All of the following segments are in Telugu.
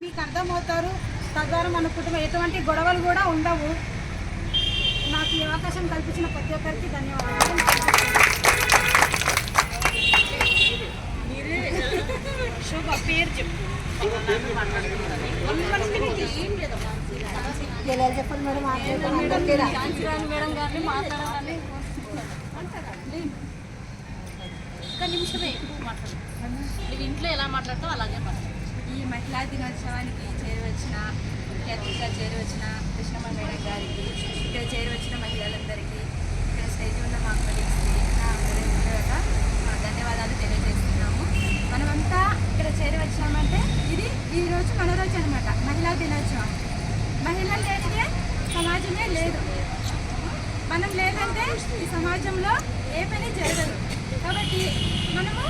మీకు అర్థమవుతారు. తద్వారా మన కుటుంబం ఎటువంటి గొడవలు కూడా ఉండవు. నాకు ఈ అవకాశం కల్పించిన ప్రతి ఒక్కరికి ధన్యవాదాలు. శోభ పేరు చెప్పు. చెప్పండి మేడం? మేడం గారిని మాట్లాడాలని ఒక్క నిమిషమే ఎక్కువ మాట్లాడు. నువ్వు ఇంట్లో ఎలా మాట్లాడతావు అలాగే మాట్లాడు. ఈ మహిళా దినోత్సవానికి చేరవచ్చిన ముఖ్య అతిథిగా చేరవచ్చిన కృష్ణమ్మ మేడం గారికి ఇక్కడ చేరవచ్చిన మహిళలందరికీ ఇక్కడ స్టేజ్ ఉన్న మా కొలీగ్స్కి నా హృదయపూర్వక ధన్యవాదాలు తెలియజేస్తున్నాము. మనమంతా ఇక్కడ చేరవచ్చినామంటే ఇది ఈరోజు మన రోజు అనమాట మహిళా దినోత్సవం. మహిళలు లేనిదే సమాజమే లేదు. మనం లేదంటే ఈ సమాజంలో ఏ పని జరగదు. కాబట్టి మనము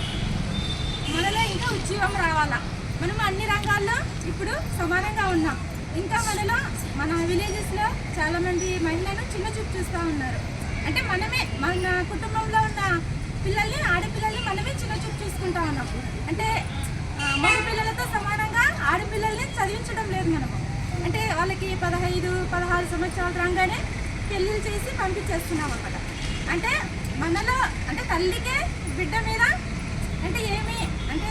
మనలో ఇంకా ఉద్యోగం రావాలా? మనం అన్ని రంగాల్లో ఇప్పుడు సమానంగా ఉన్నాం. ఇంకా మనలో మన విలేజెస్లో చాలామంది మహిళలు మహిళలను చిన్న చూపు చూస్తూ ఉన్నారు. అంటే మనమే మన కుటుంబంలో ఉన్న పిల్లల్ని ఆడపిల్లల్ని మనమే చిన్న చూపు చూసుకుంటా ఉన్నాం. అంటే ఆ, మగ పిల్లలతో సమానంగా ఆడపిల్లల్ని చదివించడం లేదు మనము. అంటే వాళ్ళకి పదహైదు పదహారు సంవత్సరాలు రాగానే పెళ్ళిళ్ళు చేసి పంపించేస్తున్నాం అనమాట అంటే మనలో అంటే తల్లికే బిడ్డ మీద అంటే ఏమి? అంటే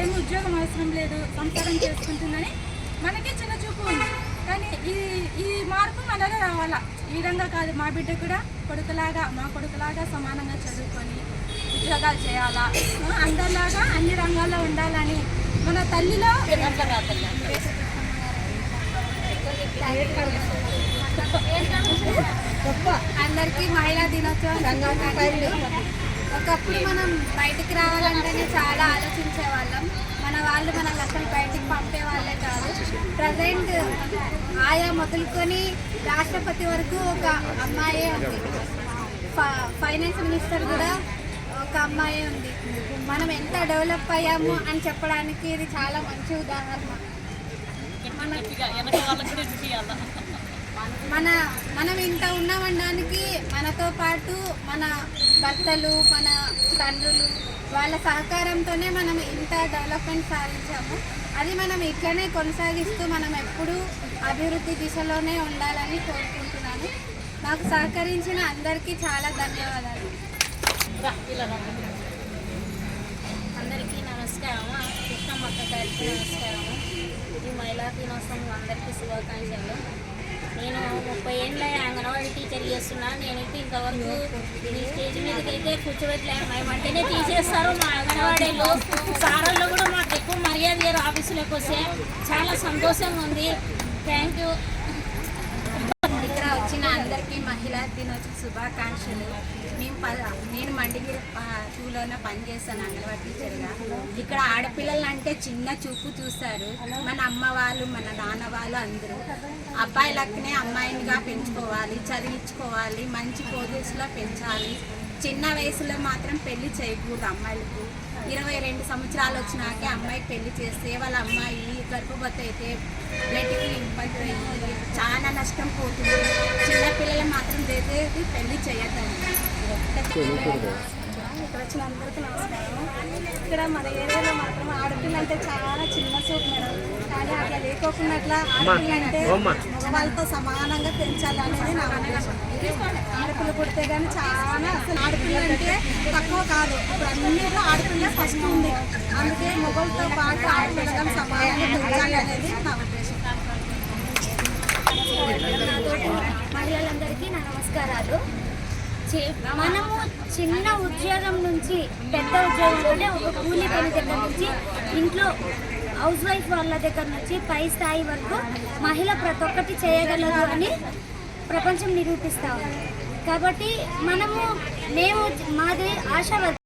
ఏమి ఉద్యోగం అవసరం లేదు సంసారం చేసుకుంటుందని మనకి చిన్న చూపు ఉంది. కానీ ఈ ఈ మార్పు మనలో రావాలా. ఈ విధంగా కాదు మా బిడ్డ కూడా కొడుకులాగా మా కొడుకులాగా సమానంగా చదువుకొని ఉద్యోగాలు చేయాలా? అందరిలాగా అన్ని రంగాల్లో ఉండాలని మన తల్లిలో అందరికీ మహిళా దినోత్సవం. ఒకప్పుడు మనం బయటికి రావాలంటేనే చాలా ఆలోచించే వాళ్ళం మన వాళ్ళు మనల్ని అసలు బయటికి పంపే వాళ్ళే కాదు. ప్రజెంట్ ఆయా మొదలుకొని రాష్ట్రపతి వరకు ఒక అమ్మాయే ఉంది. ఫైనాన్స్ మినిస్టర్ కూడా ఒక అమ్మాయే ఉంది. మనం ఎంత డెవలప్ అయ్యాము అని చెప్పడానికి ఇది చాలా మంచి ఉదాహరణ. మన మనం ఇంత ఉన్నామనడానికి మనతో పాటు మన భర్తలు మన తండ్రులు వాళ్ళ సహకారంతోనే మనం ఇంత డెవలప్మెంట్ సాధించాము. అది మనం ఇట్లనే కొనసాగిస్తూ మనం ఎప్పుడూ అభివృద్ధి దిశలోనే ఉండాలని కోరుకుంటున్నాను. మాకు సహకరించిన అందరికీ చాలా ధన్యవాదాలు. అందరికీ నమస్కారం కృష్ణమ్మక్క గారికి నమస్కారం ఇది మహిళా దినోత్సవం అందరికీ శుభాకాంక్షలు. నేను ముప్పై ఏళ్ళ అంగన్వాడీ టీచర్ చేస్తున్నాను నేనైతే ఇంతవరకు ఈ స్టేజ్ మీదకి అయితే కూర్చోబెట్టలేను మేమంటేనే తీసేస్తారు మా అంగన్వాడీలో. సారల్లో కూడా మాకు ఎక్కువ మర్యాద లేరు ఆఫీసులోకి వస్తే. చాలా సంతోషంగా ఉంది. థ్యాంక్ యూ ఇక్కడ వచ్చిన అందరికీ మహిళా దినోత్సవ శుభాకాంక్షలు. నేను ప నేను మండిగిరి టూలోనే పనిచేస్తాను అంగన్వాడీ టీచర్గా. ఇక్కడ ఆడపిల్లలు అంటే చిన్న చూపు చూస్తారు. మన అమ్మ వాళ్ళు మన నాన్న వాళ్ళు అందరూ. అబ్బాయిలక్కనే అమ్మాయినిగా పెంచుకోవాలి చదివించుకోవాలి మంచి పోజెస్లో పెంచాలి. చిన్న వయసులో మాత్రం పెళ్ళి చేయకూడదు అమ్మాయిలకు. ఇరవై రెండు సంవత్సరాలు వచ్చినాకే అమ్మాయికి పెళ్ళి చేస్తే వాళ్ళ అమ్మాయి గర్భవతి అయితే బ్లడ్కి ఇబ్బంది అయ్యి చాలా నష్టం పోతుంది. చిన్నపిల్లలు మాత్రం చేసేది పెళ్ళి చేయద్దండి ఇక్కడ వచ్చిన అందరికీ నమస్కారం. ఇక్కడ మన ఏరియాలో మాత్రం ఆడపిల్ల అంటే చాలా చిన్న చూపు మేడం. కానీ అట్లా లేకోకుండా అట్లా ఆడపిల్ల అంటే మగవాళ్ళతో సమానంగా పెంచాలి అనేది నా ఉద్దేశం. ఆడపిల్ల పుడితే కానీ చాలా అసలు ఆడపిల్ల అంటే తక్కువ కాదు. ఇప్పుడు అన్నిట్లో ఆడపిల్ల ఫస్ట్ ఉంది. అందుకే మొగలతో పాటు ఆడపిల్ల కానీ సమానంగా పెంచాలి అనేది నా ఉద్దేశం. మహిళలందరికీ నా నమస్కారాలు. వచ్చి మనము చిన్న ఉద్యోగం నుంచి పెద్ద ఉద్యోగం అంటే ఒక కూలీ పని దగ్గర నుంచి ఇంట్లో హౌస్ వైఫ్ వాళ్ళ దగ్గర నుంచి పై స్థాయి వరకు మహిళ ప్రతి ఒక్కటి చేయగలదు అని ప్రపంచం నిరూపిస్తా ఉంది. కాబట్టి మనము మేము మాది ఆశ